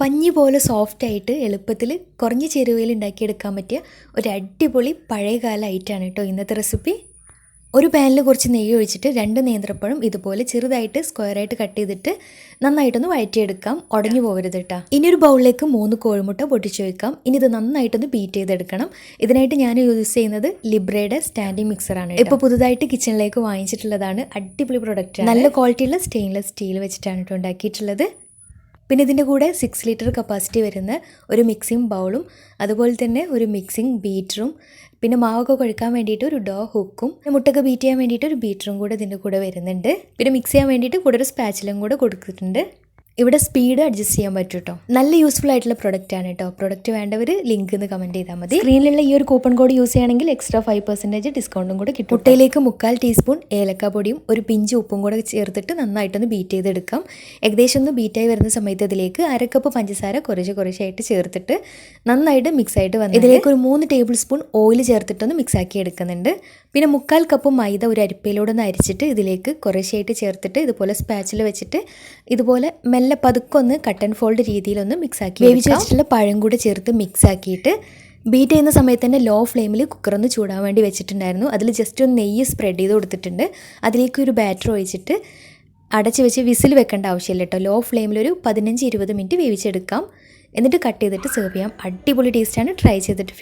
പഞ്ഞി പോലെ സോഫ്റ്റ് ആയിട്ട് എളുപ്പത്തിൽ കുറഞ്ഞ ചേരുവയിൽ ഉണ്ടാക്കിയെടുക്കാൻ പറ്റിയ ഒരു അടിപൊളി പഴയകാല ഐറ്റാണ് കേട്ടോ ഇന്നത്തെ റെസിപ്പി ഒരു പാനിൽ കുറച്ച് നെയ്യ് ഒഴിച്ചിട്ട് രണ്ട് നേന്ത്രപ്പഴം ഇതുപോലെ ചെറുതായിട്ട് സ്ക്വയറായിട്ട് കട്ട് ചെയ്തിട്ട് നന്നായിട്ടൊന്ന് വഴറ്റിയെടുക്കാം. ഉടഞ്ഞു പോകരുത് കേട്ടോ. ഇനി ഒരു ബൗളിലേക്ക് മൂന്ന് കോഴിമുട്ട പൊട്ടിച്ചു വയ്ക്കാം ഇനി ഇത് നന്നായിട്ടൊന്ന് ബീറ്റ് ചെയ്തെടുക്കണം. ഇതിനായിട്ട് ഞാൻ യൂസ് ചെയ്യുന്നത് ലിബ്രയുടെ സ്റ്റാൻഡിങ് മിക്സറാണ് ഇപ്പോൾ പുതുതായിട്ട് കിച്ചണിലേക്ക് വാങ്ങിച്ചിട്ടുള്ളതാണ് അടിപൊളി പ്രൊഡക്റ്റ് നല്ല ക്വാളിറ്റിയുള്ള സ്റ്റെയിൻലെസ് സ്റ്റീൽ വെച്ചിട്ടാണ് കേട്ടോ ഉണ്ടാക്കിയിട്ടുള്ളത്. പിന്നെ ഇതിന്റെ കൂടെ സിക്സ് ലിറ്റർ കപ്പാസിറ്റി വരുന്ന ഒരു മിക്സിംഗ് ബൗളും അതുപോലെ തന്നെ ഒരു മിക്സിംഗ് ബീറ്ററും പിന്നെ മാവൊക്കെ കുഴക്കാൻ വേണ്ടിയിട്ട് ഒരു ഡോ ഹുക്കും മുട്ടൊക്കെ ബീറ്റ് ചെയ്യാൻ വേണ്ടിയിട്ട് ഒരു ബീറ്ററും കൂടെ ഇതിന്റെ കൂടെ വരുന്നുണ്ട്. പിന്നെ മിക്സ് ചെയ്യാൻ വേണ്ടിയിട്ട് കൂടെ ഒരു സ്പാച്ചിലും കൂടെ കൊടുത്തിട്ടുണ്ട്. ഇവിടെ സ്പീഡ് അഡ്ജസ്റ്റ് ചെയ്യാൻ പറ്റും കേട്ടോ നല്ല യൂസ്ഫുൾ ആയിട്ടുള്ള പ്രൊഡക്റ്റ് ആണ് കേട്ടോ പ്രൊഡക്റ്റ് വേണ്ടവർ ലിങ്ക് എന്ന് കമന്റ് ചെയ്താൽ മതി. സ്ക്രീനിലുള്ള ഈ ഒരു കൂപ്പൺ കോഡ് യൂസ് ചെയ്യുകയാണെങ്കിൽ എക്സ്ട്രാ ഫൈവ് പെർസെന്റേജ് ഡിസ്കൗണ്ടും കൂടെ കിട്ടും മുട്ടയിലേക്ക് മുക്കാൽ ടീസ്പൂൺ ഏലക്ക പൊടിയും ഒരു പിഞ്ച് ഉപ്പും കൂടെ ചേർത്തിട്ട് നന്നായിട്ടൊന്ന് ബീറ്റ് ചെയ്തെടുക്കാം. ഏകദേശം ഒന്ന് ബീറ്റായി വരുന്ന സമയത്ത് ഇതിലേക്ക് അരക്കപ്പ് പഞ്ചസാര കുറച്ച് കുറച്ചായിട്ട് ചേർത്തിട്ട് നന്നായിട്ട് മിക്സ് ആയിട്ട് വന്നു ഇതിലേക്ക് ഒരു മൂന്ന് ടേബിൾ സ്പൂൺ ഓയിൽ ചേർത്തിട്ടൊന്ന് മിക്സ് ആക്കി എടുക്കുന്നുണ്ട്. പിന്നെ മുക്കാൽ കപ്പ് മൈദ ഒരു അരിപ്പയിലൂടെ ഒന്ന് അരിച്ചിട്ട് ഇതിലേക്ക് കുറേശ്ശായിട്ട് ചേർത്തിട്ട് ഇതുപോലെ സ്പാച്ചിൽ വെച്ചിട്ട് ഇതുപോലെ മെല്ലെ പതുക്കൊന്ന് കട്ട് ആൻഡ് ഫോൾഡ് രീതിയിലൊന്ന് മിക്സ് ആക്കി വേവിച്ച് വെച്ചിട്ടുള്ള പഴം കൂടെ ചേർത്ത് മിക്സ് ആക്കിയിട്ട് ബീറ്റ് ചെയ്യുന്ന സമയത്ത് തന്നെ ലോ ഫ്ലെയിമിൽ കുക്കർ ഒന്ന് ചൂടാൻ വേണ്ടി വെച്ചിട്ടുണ്ടായിരുന്നു. അതിൽ ജസ്റ്റ് ഒന്ന് നെയ്യ് സ്പ്രെഡ് ചെയ്ത് കൊടുത്തിട്ടുണ്ട്. അതിലേക്ക് ഒരു ബാറ്റർ ഒഴിച്ചിട്ട് അടച്ച് വെച്ച് വിസിൽ വെക്കേണ്ട ആവശ്യമില്ല കേട്ടോ. ലോ ഫ്ലെയിമിൽ ഒരു പതിനഞ്ച് ഇരുപത് മിനിറ്റ് വേവിച്ചെടുക്കാം. എന്നിട്ട് കട്ട് ചെയ്തിട്ട് സെർവ് ചെയ്യാം. അടിപൊളി ടേസ്റ്റാണ് ട്രൈ ചെയ്തിട്ട്